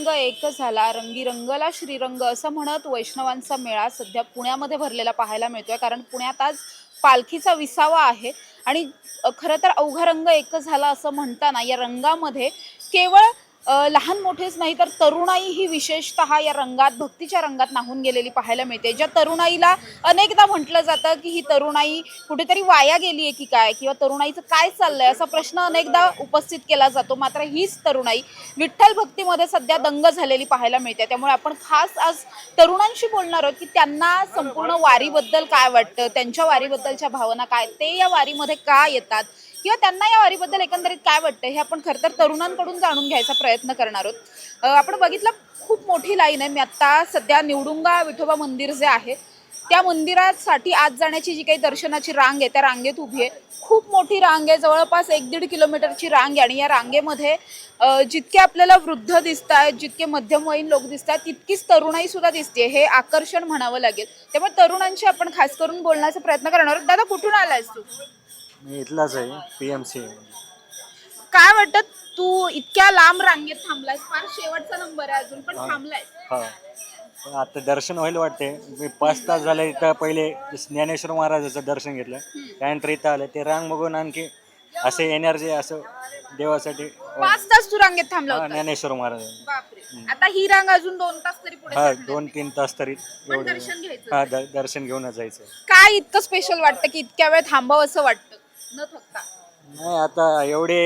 रंग एक झाला. रंगी रंगला श्रीरंग असं म्हणत वैष्णवांचा मेळा सध्या पुण्यामध्ये भरलेला पाहायला मिळतोय. कारण पुण्यात आज पालखीचा विसावा आहे. आणि खरं तर अवघा रंग एक झाला असं म्हणताना या रंगामध्ये केवळ लहान मोठेच नाही तर तरुणाई ही विशेषतः या रंगात भक्तीच्या रंगात नाहून गेलेली पाहायला मिळते. ज्या तरुणाईला अनेकदा म्हटलं जातं की ही तरुणाई कुठेतरी वाया गेली आहे की काय? किंवा तरुणाईचं काय चाललंय? असा प्रश्न अनेकदा उपस्थित केला जातो. मात्र हीच तरुणाई विठ्ठल भक्तीमध्ये सध्या दंग झालेली पाहायला मिळते. त्यामुळे आपण खास आज तरुणांशी बोलणार आहोत की त्यांना संपूर्ण वारीबद्दल काय वाटतं? त्यांच्या वारीबद्दलच्या भावना काय? ते या वारीमध्ये का येतात? किंवा त्यांना या वारीबद्दल एकंदरीत काय वाटतं हे आपण खरं तर तरुणांकडून जाणून घ्यायचा प्रयत्न करणार आहोत. आपण बघितलं खूप मोठी लाईन आहे. मी आत्ता सध्या निवडुंगा विठोबा मंदिर जे आहे त्या मंदिरासाठी आज जाण्याची जी काही दर्शनाची रांग आहे त्या रांगेत उभी आहे. खूप मोठी रांग आहे. जवळपास एक दीड किलोमीटरची रांग आहे आणि या रांगेमध्ये जितके आपल्याला वृद्ध दिसत आहेत जितके मध्यमवयीन लोक दिसत आहेत तितकीच तरुणाई सुद्धा दिसते हे आकर्षण म्हणावं लागेल. त्यामुळे तरुणांशी आपण खास करून बोलण्याचा प्रयत्न करणार आहोत. दादा कुठून आलायस तू? मी इथलाच आहे पी एम सी काय वाटत? तू इतक्या लांब रांगेत थांबलायस. फार शेवटचा नंबर आहे अजून पण थांबलाय हा. पण आता दर्शन व्हायला वाटते. मी पाच तास झाले इथं पहिले ज्ञानेश्वर महाराजाचं दर्शन घेतलं. त्यानंतर इथं आलं. ते रांग बघून आणखी असे एनर्जी असं देवासाठी पाच तास तू रांगेत थांबला हा, होता ज्ञानेश्वर महाराज. बापरे. आता ही रांग अजून दोन तास तरी पुढे हा. दोन तीन तास तरी पण एवढे. दर्शन घ्यायचं. हा द- दर्शन घेऊनच जायचं. काय इतकं स्पेशल वाटतं की इतक्या वेळ थांबावं असं वाटतं? न थकता. नाही आता एवढे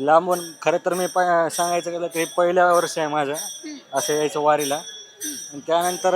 लांबून खरं तर मी प- सांगायचं गेलं तर हे पहिलं वर्ष आहे माझं असं यायचं वारीला. आणि त्यानंतर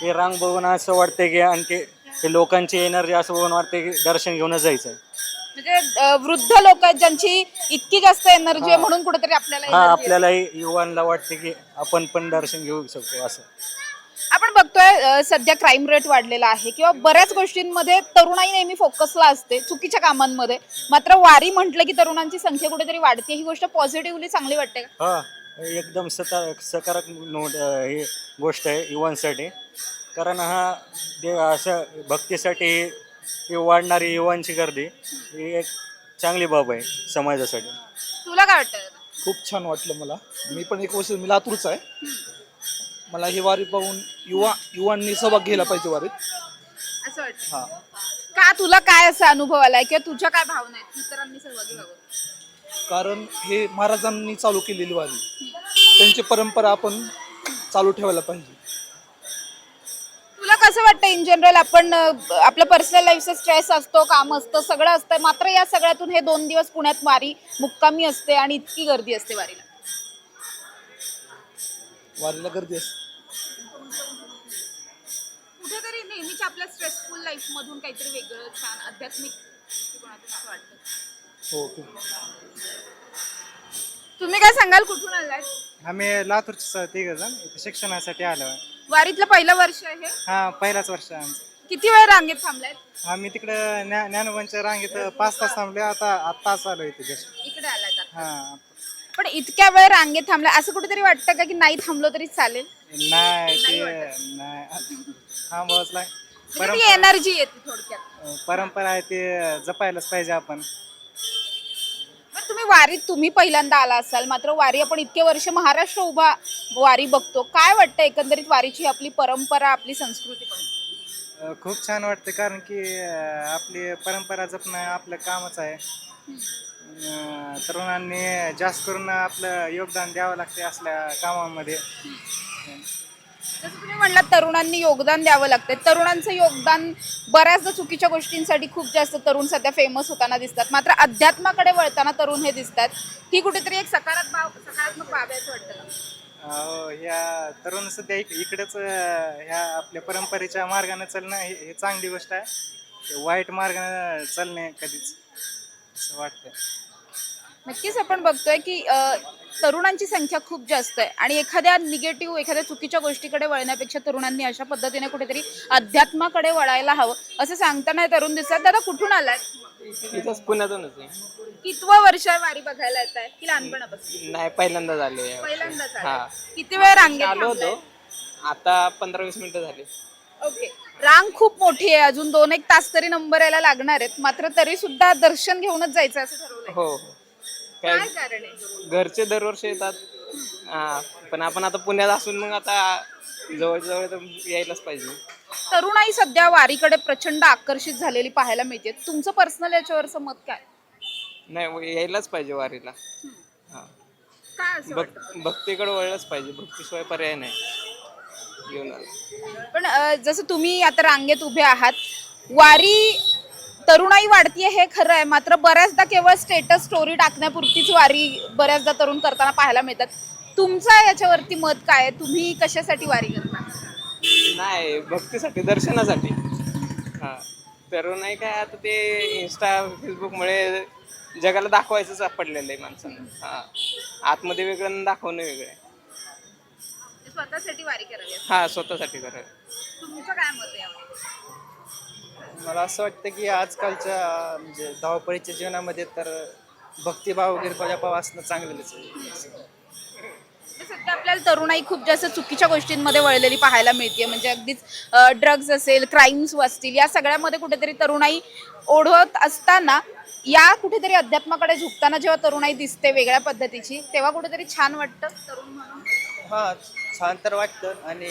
हे रांग बघून असं वाटतं की आणखी ते लोकांची एनर्जी असं बघून वाटते की दर्शन घेऊनच जायचं म्हणजे अं, वृद्ध लोक आहेत ज्यांची इतकी जास्त एनर्जी आहे म्हणून कुठेतरी आपल्याला हा energy आहे. आपल्यालाही युवांना वाटते की आपण पण दर्शन घेऊ शकतो असं. आपण बघतोय सध्या क्राईम रेट वाढलेला आहे किंवा बऱ्याच गोष्टींमध्ये तरुणाई नेहमी फोकसला असते चुकीच्या कामांमध्ये. मात्र वारी म्हटलं की तरुणांची संख्या कुठेतरी वाढते. ही गोष्ट पॉझिटिव्हली चांगली वाटते का? हा एकदम सका सकारात्मक नोट अं, ही गोष्ट आहे युवांसाठी. कारण हा दे असं भक्तीसाठी ही वाढणारी युवांची गर्दी ही एक चांगली बाब आहे समाजासाठी. तुला काय वाटतं? खूप छान वाटलं मला. मी पण एक वर्ष मी लातूरचा आहे. मला ही वारी पाहून युवा युवांनी सहभाग घ्यायला पाहिजे वारीत. असं वाटतं. हा. का तुला काय असा अनुभव आलाय किंवा तुझ्या काय भावना आहेत? इतरांनी सहभागी व्हावं. कारण हे महाराजांनी चालू केलेली वारी. त्यांची परंपरा आपण चालू ठेवायला पाहिजे. तुला कसं वाटतं इन जनरल आपण अं, आपलं पर्सनल लाईफचं स्ट्रेस असतो काम असतं सगळं असतं मात्र या सगळ्यातून हे दोन दिवस पुण्यात वारी मुक्कामी असते आणि इतकी गर्दी असते वारीला. वारीला गर्दी असते. कुठेतरी नेहमीच्या आपल्या स्ट्रेसफुल लाईफ मधून काहीतरी वेगळं छान आध्यात्मिक दृष्टिकोनातून असं वाटतं. हो खूप तुम्ही काय सांगाल कुठून आलाय? आम्ही लातूरचे तिघ जण इथे शिक्षणासाठी आलो आहे. वारीतलं पहिलं वर्ष आहे हा? पहिलाच वर्ष आहे आमचं. किती वेळ रांगेत थांबलाय? आम्ही तिकडे ज्ञा ज्ञानोबांच्या रांगेत पाच तास थांबले आता आत्ताच आलो इथे जस्ट इकडे आलाय आता. हा पण इतक्या वेळ रांगेत थांबलाय असं कुठेतरी वाटतं का की नाही थांबलो तरी चालेल? नाही ते नाही. थांबवच नाही. म्हणजे ती एनर्जी येते थोडक्यात. परंपरा आहे ते जपायलाच पाहिजे आपण. बरं, तुम्ही वारीत तुम्ही पहिल्यांदा आला असाल मात्र वारी आपण इतके वर्ष महाराष्ट्र उभा वारी बघतो काय वाटतं एकंदरीत वारीची आपली परंपरा आपली संस्कृती? पण अं, खूप छान वाटते कारण की अं, आपली परंपरा जपणं आपलं कामच आहे. तरुणांनी जास्त करून आपलं योगदान द्यावं लागते असल्या कामामध्ये. जसं तुम्ही म्हणलात तरुणांनी योगदान द्यावं लागतं तरुणांचं योगदान बऱ्याचदा चुकीच्या गोष्टींसाठी खूप जास्त तरुण सध्या फेमस होताना दिसतात. मात्र अध्यात्माकडे वळताना तरुण हे दिसतात. ही कुठेतरी एक सकारात्मक सकारात्मक बाब आहे असं वाटतं का? हो ह्या तरुण सध्या इक इकडेच अं, ह्या आपल्या परंपरेच्या मार्गाने चालणं हे हे चांगली गोष्ट आहे. वाईट मार्गाने चालणे कधीच असं वाटतं नक्कीच आपण बघतोय की तरुणांची संख्या खूप जास्त आहे. आणि एखाद्या निगेटिव्ह एखाद्या चुकीच्या गोष्टीकडे वळण्यापेक्षा तरुणांनी अशा पद्धतीने कुठेतरी अध्यात्माकडे वळायला हवं असं सांगताना तरुण दिसतात. दादा कुठून आलाय? पुण्यातूनच कितवं वर्ष वारी बघायला येत आहे? की लहानपणापासून? नाही पहिल्यांदा झाले पहिल्यांदाच हा. आलाय. किती वेळ रांगेत आलो थांबलाय? होतो आता पंधरा वीस मिनिटं झाली. ओके. रांग खूप मोठी आहे. अजून दोन एक तास तरी नंबर यायला लागणार आहेत. मात्र तरी सुद्धा दर्शन घेऊनच जायचं असं ठरवलंय. हो हो. काय काय कारण आहे? घरचे दरवर्षी येतात. हा पण आपण आता पुण्यात असून मग आता जवळ जवळ तर यायलाच पाहिजे. तरुणाई सध्या वारीकडे प्रचंड आकर्षित झालेली पाहायला मिळते. तुमचं पर्सनल याच्यावरचं मत काय? नाही व- यायलाच पाहिजे वारीला. हा. काय असं भक भक्तीकडे वळलंच पाहिजे. भक्तीशिवाय पर्याय नाही. जीवनाला. पण अ, जसं तुम्ही आता रांगेत उभे आहात वारी तरुणाई वाढतीये हे खरं आहे मात्र बऱ्याचदा केवळ स्टेटस स्टोरी टाकण्यापुरतीच वारी बऱ्याचदा तरुण करताना पाहायला मिळतात. तुमचं याच्यावरती मत काय आहे? तुम्ही कशासाठी वारी करता? नाही भक्तीसाठी दर्शनासाठी. हा. तर नाही काय आता ते इंस्टा फेसबुकमुळे जगाला दाखवायचंच पडलेलं आहे माणसांना हा. आतमध्ये वेगळं आणि दाखवणं वेगळं आहे. स्वतःसाठी वारी करावी. हा स्वतःसाठी करायचं तुमचं काय मत आहे यावर? मला असं वाटतं की आजकालच्या म्हणजे धावपळीच्या जीवनामध्ये तर भक्तिभाव वगैरे जपाव असणं आहे. तर सध्या आपल्याला तरुणाई खूप जास्त चुकीच्या गोष्टींमध्ये वळलेली पाहायला मिळते म्हणजे अगदीच ड्रग्ज असेल क्राईम्स असतील या सगळ्यामध्ये कुठेतरी तरुणाई ओढवत असताना या कुठेतरी अध्यात्माकडे झुकताना जेव्हा तरुणाई दिसते वेगळ्या पद्धतीची तेव्हा कुठेतरी छान वाटतं तरुण म्हणून? हां छान तर वाटतं. आणि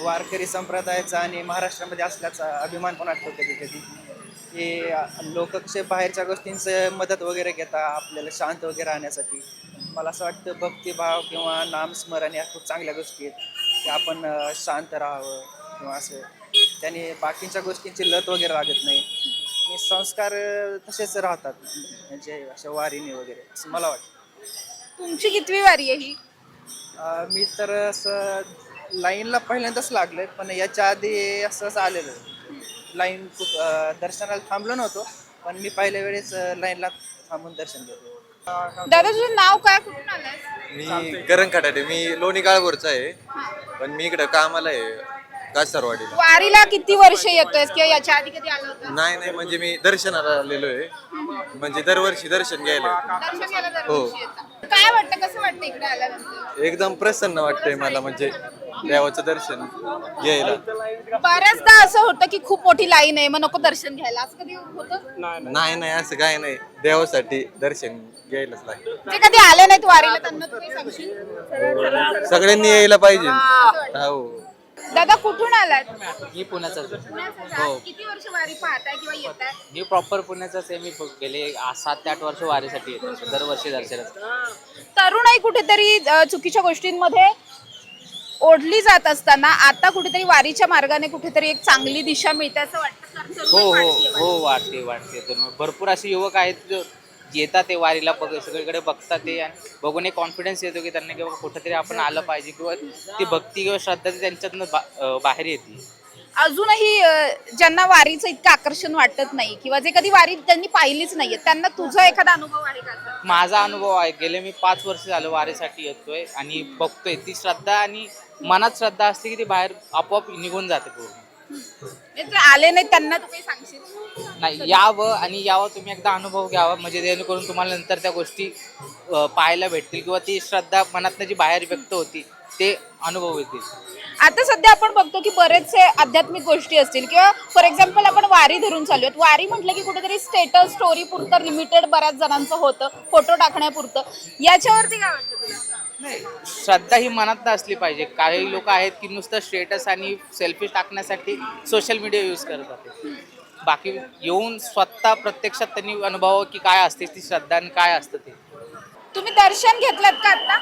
वारकरी संप्रदायाचा आणि महाराष्ट्रामध्ये असल्याचा अभिमान पण वाटतो कधी कधी? की लोक कसे बाहेरच्या गोष्टींचं मदत वगैरे घेतात आपल्याला शांत वगैरे राहण्यासाठी. मला असं वाटतं भक्तिभाव किंवा नामस्मरण या खूप चांगल्या गोष्टी आहेत. की आपण शांत राहावं किंवा असं. त्याने बाकीच्या गोष्टींची लत वगैरे लागत नाही. आणि संस्कार तसेच राहतात. म्हणजे अशा वारीने वगैरे असं मला वाटतं. तुमची कितवी वारी आहे ही? मी तर असं लाईनला पहिल्यांदाच लागलोय पण याच्या आधी असंच आलेलं. लाईन खूप अं, दर्शनाला थांबलो नव्हतो पण मी पहिल्या वेळेस अं, लाईनला थांबून दर्शन घेतो दादा तुझं नाव काय कुठून आलंय? मी करण खटाटे मी लोणी काळभोरचा आहे पण मी इकडं कामाला आहे कासारवाडीला. वारीला किती वर्ष येतोय किंवा याच्या आधी कधी आलं होतं? नाही नाही म्हणजे मी दर्शनाला आलेलो आहे. म्हणजे दरवर्षी दर्शन घ्यायला येतो. दर्शन घ्यायला दरवर्षी येतात. काय वाटतं कसं वाटतं इकडे आल्यानंतर? एकदम प्रसन्न वाटतंय मला म्हणजे देवाचं दर्शन घ्यायला. बऱ्याचदा असं होतं की खूप मोठी लाईन आहे मग नको दर्शन घ्यायला. असं कधी होतं? नाही नाही असं काय नाही. देवासाठी दर्शन घ्यायलाच लागतं जे कधी आले नाहीत वारीला त्यांना तुम्ही सांगशील? सगळ्यांनी यायला पाहिजे. हो. दादा कुठून आलात? मी आहे. पुण्याचं किती वर्ष वारी पाहताय किंवा आहे मी प्रॉपर पुण्याचाच आहे. मी प- गेले आ- सात ते आठ वर्ष वारीसाठी येतो. दरवर्षी दर्शनात तरुणाई कुठेतरी अ, चुकीच्या गोष्टींमध्ये? ओढली जात असताना आता कुठेतरी वारीच्या मार्गाने कुठेतरी एक चांगली दिशा मिळते असं वाटतं हो हो हो वाटते वाटते तर भरपूर असे युवक आहेत जे येतात ते वारीला बघ सगळीकडे बघतात ते आणि बघून एक कॉन्फिडन्स येतो की त्यांना किंवा कुठेतरी आपण आलं पाहिजे किंवा ती भक्ती किंवा श्रद्धा ती त्यांच्यातनं बा- बाहेर येते. अजूनही ज्यांना वारीचं इतकं आकर्षण वाटत नाही किंवा जे कधी वारी त्यांनी पाहिलीच नाहीये त्यांना तुझा एखादा अनुभव आहे का? माझा अनुभव आहे गेले मी पाच वर्ष झालं वारीसाठी येतोय आणि बघतोय. ती श्रद्धा आणि मनात श्रद्धा असते की ती बाहेर आपोआप निघून जाते पूर्ण. आले नाही त्यांना तू काही सांगशील? नाही यावं आणि यावं तुम्ही एकदा अनुभव घ्यावा. म्हणजे जेणेकरून तुम्हाला नंतर त्या गोष्टी अं, पाहायला भेटतील किंवा ती श्रद्धा मनातनं जी बाहेर व्यक्त होती ते अनुभव येतील. आता सध्या आपण बघतो की बरेचसे आध्यात्मिक गोष्टी असतील किंवा फॉर एक्झाम्पल आपण वारी धरून चालू आहेत वारी म्हटलं की कुठेतरी स्टेटस स्टोरी पुरतं लिमिटेड बऱ्याच जणांचं होतं फोटो टाकण्यापुरतं. याच्यावरती काय वाटतं तुला? श्रद्धा ही मनात असली पाहिजे. काही लोक आहेत की नुसतं स्टेटस आणि सेल्फी टाकण्यासाठी सोशल मीडिया यूज करतात. बाकी येऊन स्वतः प्रत्यक्षात त्यांनी अनुभव की काय असते ती श्रद्धा आणि काय असतं ते. तुम्ही दर्शन घेतलं का आता?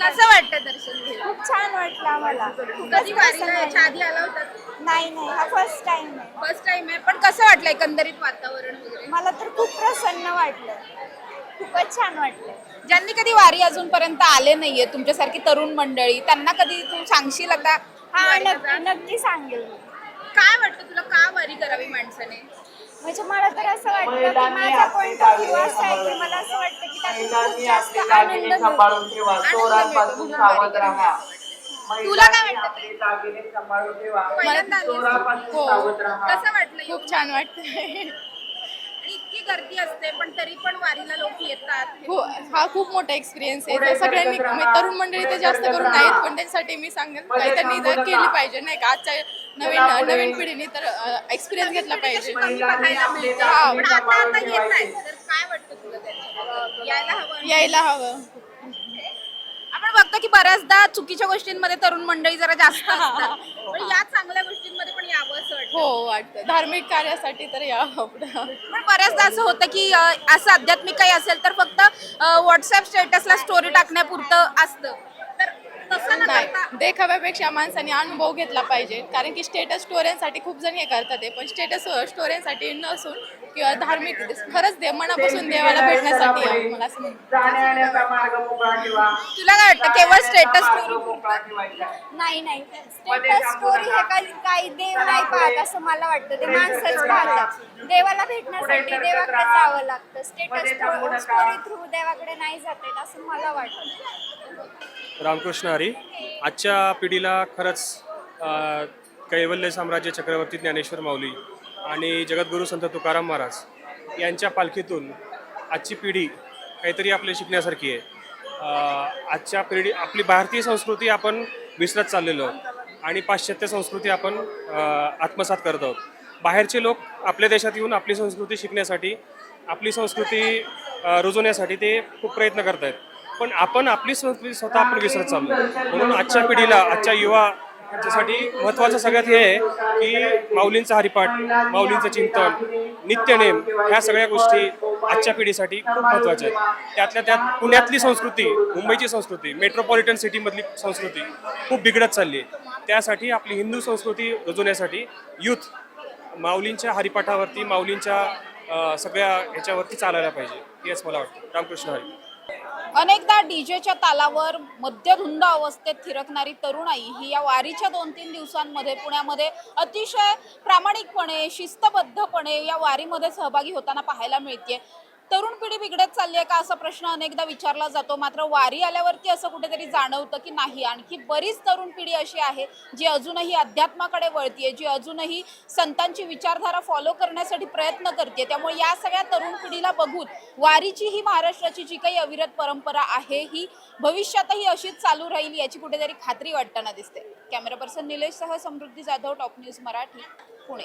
कसं वाटतं दर्शन घेऊन? खूप छान वाटलं आम्हाला. कधी वारीला याच्या आधी आला होता नाही नाही. हा फर्स्ट टाइम आहे. फर्स्ट टाइम आहे. पण कसं वाटलं एकंदरीत वातावरण वगैरे? मला तर खूप प्रसन्न वाटलं. खूपच छान वाटलं. ज्यांनी कधी वारी अजूनपर्यंत आले नाहीये तुमच्यासारखी तरुण मंडळी त्यांना कधी तू सांगशील आता? हा वारीला नक्की जा? नक्की सांगेल मी. काय वाटतं तुला? का वारी करावी माणसाने? म्हणजे मला तर असं वाटतं की माझा पॉइंट ऑफ व्ह्यू असा आहे की मला असं वाटतं की त्यातून खूप जास्त आनंद मिळतो. तुला काय वाटतं? पहिल्यांदा आलीस? कसं वाटलं? खूप छान वाटतंय. इतकी गर्दी असते पण तरी पण वारीला लोक येतात. हो हा खूप मोठा एक्सपिरियन्स आहे. तर सगळ्यांनी म्हणजे तरुण मंडळी तर जास्त करून नाहीत पण त्यांच्यासाठी मी सांगेन काही त्यांनी जर केली पाहिजे नाही का? आजच्या नवीन नवीन पिढीने तर एक्सपिरियन्स घेतला पाहिजे. कमी बघायला मिळतं. हा. पण आता आता येत आहे तर काय वाटतं तुला त्याच्याबद्दल? यायला हवं यायला हवं. आपण बघतो की बऱ्याचदा चुकीच्या गोष्टींमध्ये तरुण मंडळी जरा जास्त असतात. पण या चांगल्या पण यावं असं वाटतं. हो वाटतं. धार्मिक कार्यासाठी तर या पण बऱ्याचदा असं होतं की अ, असं आध्यात्मिक काही असेल तर फक्त व्हॉट्सअप स्टेटसला स्टोरी टाकण्यापुरतं असतं. तर तसं न नाही. करता देखाव्यापेक्षा माणसाने अनुभव घेतला पाहिजे. कारण की स्टेटस स्टोऱ्यांसाठी खूप जण हे करतात ते पण स्टेटस स्टोऱ्यांसाठी नसून किंवा धार्मिक खरंच दे मनापासून देवाला भेटण्यासाठी आहे, मला असं म्हणतात तुला काय वाटतं केवळ स्टेटस स्टोरी नाही नाही. स्टेटस स्टोरी हे काही काही देव नाही पाहत असं मला वाटतं. ते माणसंच पाहतात. देवाला भेटण्यासाठी देवाकडे जावं लागतं. स्टेटस स्टोरी थ्रू देवाकडे नाही जात असं मला वाटतं. रामकृष्ण हरी आजच्या पिढीला खरंच कैवल्य साम्राज्य चक्रवर्ती ज्ञानेश्वर माऊली आणि जगद्गुरू संत तुकाराम महाराज यांच्या पालखीतून आजची पिढी काहीतरी आपल्या शिकण्यासारखी आहे. आजच्या पिढी आपली भारतीय संस्कृती आपण विसरत चाललेलो आणि पाश्चात्य संस्कृती आपण आत्मसात करत आहोत. बाहेरचे लोक आपल्या देशात येऊन आपली संस्कृती शिकण्यासाठी आपली संस्कृती रुजवण्यासाठी ते खूप प्रयत्न करत आहेत पण आपण आपली संस्कृती स्वतः आपण विसरत चाललो म्हणून आजच्या पिढीला आजच्या युवा साठी महत्त्वाचं सगळ्यात हे आहे की माऊलींचा हरिपाठ माऊलींचं चिंतन नित्यनेम ह्या सगळ्या गोष्टी आजच्या पिढीसाठी खूप महत्त्वाच्या आहेत. त्यातल्या त्यात पुण्यातली संस्कृती मुंबईची संस्कृती मेट्रोपॉलिटन सिटीमधली संस्कृती खूप बिघडत चालली आहे. त्यासाठी आपली हिंदू संस्कृती रुजवण्यासाठी यूथ माऊलींच्या हरिपाठावरती माऊलींच्या सगळ्या ह्याच्यावरती चालायला पाहिजे. हेच मला वाटतं. रामकृष्ण हरी. अनेकदा डीजेच्या तालावर मध्यधुंद अवस्थेत थिरकणारी तरुणाई ही या वारीच्या दोन तीन दिवसांमध्ये पुण्यामध्ये अतिशय प्रामाणिकपणे शिस्तबद्धपणे या वारीमध्ये सहभागी होताना पाहायला मिळते तरुण पिढी बिघडत चालली आहे का असा प्रश्न अनेकदा विचारला जातो. मात्र वारी आल्यावरती असं कुठेतरी जाणवतं की नाही. आणखी बरीच तरुण पिढी अशी आहे जी अजूनही अध्यात्माकडे वळतीये जी अजूनही संतांची विचारधारा फॉलो करण्यासाठी प्रयत्न करते त्यामुळे या सगळ्या तरुण पिढीला बघून वारीची ही महाराष्ट्राची जी काही अविरत परंपरा आहे ही भविष्यातही अशीच चालू राहील याची कुठेतरी खात्री वाटताना दिसते. कॅमेरा पर्सन निलेशसह समृद्धी जाधव टॉप न्यूज मराठी पुणे.